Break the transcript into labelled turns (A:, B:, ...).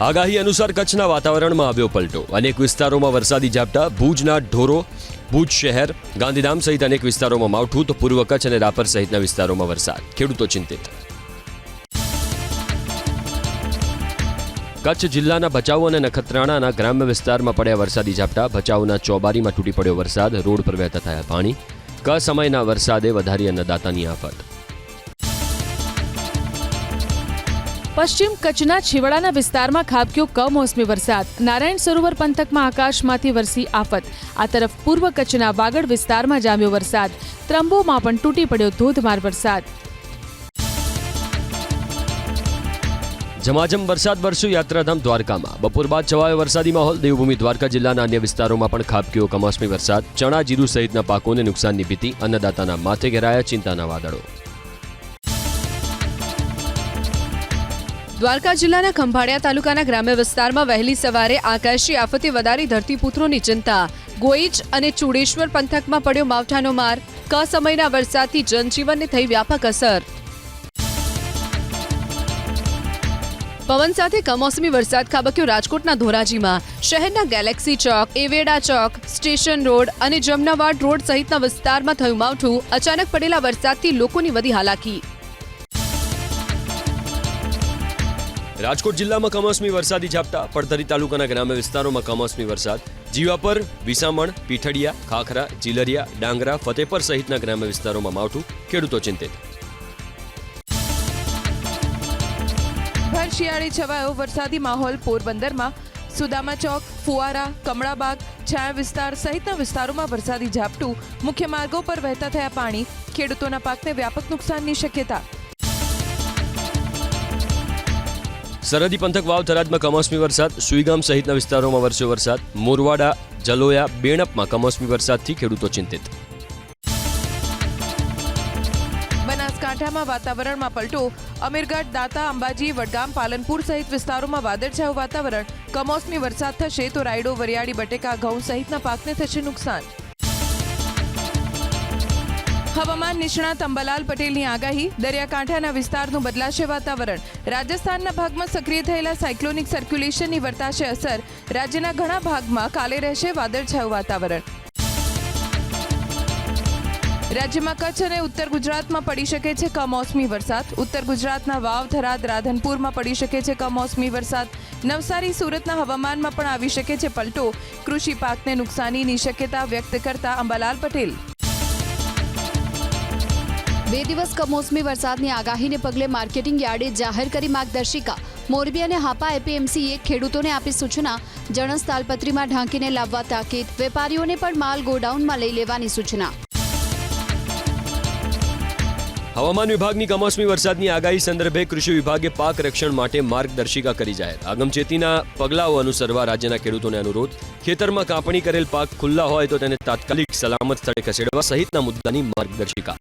A: આગાહી અનુસાર કચ્છના વાતાવરણમાં આવ્યો પલટો. અનેક વિસ્તારોમાં વરસાદી ઝાપટા, ભુજના ઢોરો, ભુજ શહેર, ગાંધીધામ સહિત અનેક વિસ્તારોમાં માવઠું, તો પૂર્વ કચ્છ અને રાપર સહિતના વિસ્તારોમાં વરસાદ. ખેડૂતો ચિંતિત. કચ્છ જિલ્લાના ભચાઉ અને નખત્રાણાના ગ્રામ્ય વિસ્તારમાં પડ્યા વરસાદી ઝાપટા. ભચાઉના ચોબારીમાં તૂટી પડ્યો વરસાદ. રોડ પર વહેતા થયા પાણી. ક સમયના વરસાદે વધારી અન્નદાતાની આફત.
B: પશ્ચિમ કચ્છના છેવાડાના વિસ્તારમાં ખાબક્યો કમોસમી વરસાદ. નારાયણ સરોવર પંથકમાં આકાશમાંથી વરસી આફત. આ તરફ પૂર્વ કચ્છના વાગડ વિસ્તારમાં જામ્યો વરસાદ. ત્રંબોમાં પણ તૂટી પડ્યો ધોધમાર વરસાદ.
A: ઝમાઝમ વરસાદ વરસ્યો યાત્રાધામ દ્વારકામાં. બપોર બાદ છવાયો વરસાદી માહોલ. દેવભૂમિ દ્વારકા જિલ્લાના અન્ય વિસ્તારોમાં પણ ખાબક્યો કમોસમી વરસાદ. ચણા, જીરું સહિતના પાકોને નુકસાનની ભીતિ અન્નદાતાના માથે ઘેરાયા ચિંતાના વાદળો.
C: દ્વારકા જિલ્લાના ખંભાળિયા તાલુકાના ગ્રામ્ય વિસ્તારમાં વહેલી સવારે આકાશી આફતે વધારી ધરતીપુત્રોની ચિંતા. ગોઈચ અને ચુડેશ્વર પંથકમાં પડ્યો માવઠાનો માર. ક સમયના વરસાદથી જનજીવનને થઈ વ્યાપક અસર. પવન સાથે કમોસમી વરસાદ ખાબક્યો રાજકોટના ધોરાજીમાં. શહેરના ગેલેક્સી ચોક, એવેડા ચોક, સ્ટેશન રોડ અને જમનાવાડ રોડ સહિતના વિસ્તારમાં થયું માવઠું અચાનક પડેલા વરસાદથી લોકોની વધી હાલાકી.
A: રાજકોટ જિલ્લામાં કમોસમી વરસાદી ઝાપટા. પડધરી તાલુકાના ગ્રામ્ય વિસ્તારોમાં કમોસમી વરસાદ. જીવાપર, વિસામણ, પીઠડિયા, ખાખરા, જીલરિયા, ડાંગરા, ફતેપર સહિતના ગ્રામ્ય વિસ્તારોમાં માવઠું ખેડૂતો ચિંતિત.
D: શિયાળે છવાયો વરસાદી માહોલ પોરબંદરમાં. સુદામા ચોક, ફુવારા, કમળાબાગ, છાયા વિસ્તાર સહિતના વિસ્તારોમાં વરસાદી ઝાપટું. મુખ્ય માર્ગો પર વહેતા થયા પાણી. ખેડૂતોના પાકને વ્યાપક નુકસાનની શક્યતા.
A: સરહદી પંથક વાવ થરાદમાં કમોસમી વરસાદ, સુઈગામ સહિતના વિસ્તારોમાં વરસ્યો વરસાદ, મોરવાડા, જલોયા, બેણપમાં કમોસમી વરસાદથી ખેડૂતો ચિંતિત.
D: બનાસકાંઠામાં વાતાવરણમાં પલટો. અમીરગઢ, દાતા, અંબાજી, વડગામ, પાલનપુર સહિત વિસ્તારોમાં વાદળછાયું વાતાવરણ. કમોસમી વરસાદ થશે તો રાયડો, વરિયાળી, બટેકા, ઘઉં સહિતના પાકને થશે નુકસાન. હવામાન નિષ્ણાત અંબાલાલ પટેલની આગાહી, દરિયાકાંઠાના વિસ્તારનું બદલાશે વાતાવરણ. રાજસ્થાનના ભાગમાં સક્રિય થયેલા સાયક્લોનિક સર્ક્યુલેશનની વર્તાશે અસર. રાજ્યના ઘણા ભાગમાં કાલે રહેશે વાદળછાયું વાતાવરણ. રાજ્યમાં કચ્છ અને ઉત્તર ગુજરાતમાં પડી શકે છે કમોસમી વરસાદ. ઉત્તર ગુજરાતના વાવ, થરાદ, રાધનપુરમાં પડી શકે છે કમોસમી વરસાદ. નવસારી, સુરતના હવામાનમાં પણ આવી શકે છે પલટો. કૃષિ પાકને નુકસાનીની શક્યતા વ્યક્ત કરતા અંબાલાલ પટેલ.
E: બે દિવસ કમોસમી વરસાદની આગાહીને પગલે માર્કેટિંગ યાર્ડે જાહેર કરી માર્ગદર્શિકા. મોરબી અને હાપા એપીએમસીએ ખેડૂતોને આપી સૂચના. જણસ તાલપત્રીમાં ઢાંકીને લાવવા તાકીદ. વેપારીઓને પણ માલ ગોડાઉનમાં લઈ લેવાની સૂચના.
A: હવામાન વિભાગની કમોસમી વરસાદની આગાહી સંદર્ભે કૃષિ વિભાગે પાક રક્ષણ માટે માર્ગદર્શિકા કરી જાહેર. આગમચેતીના પગલાઓ અનુસરવા રાજ્યના ખેડૂતોને અનુરોધ. ખેતરમાં કાપણી કરેલ પાક ખુલ્લા હોય તો તેને તાત્કાલિક સલામત સ્થળે ખસેડવા સહિતના મુદ્દાની માર્ગદર્શિકા.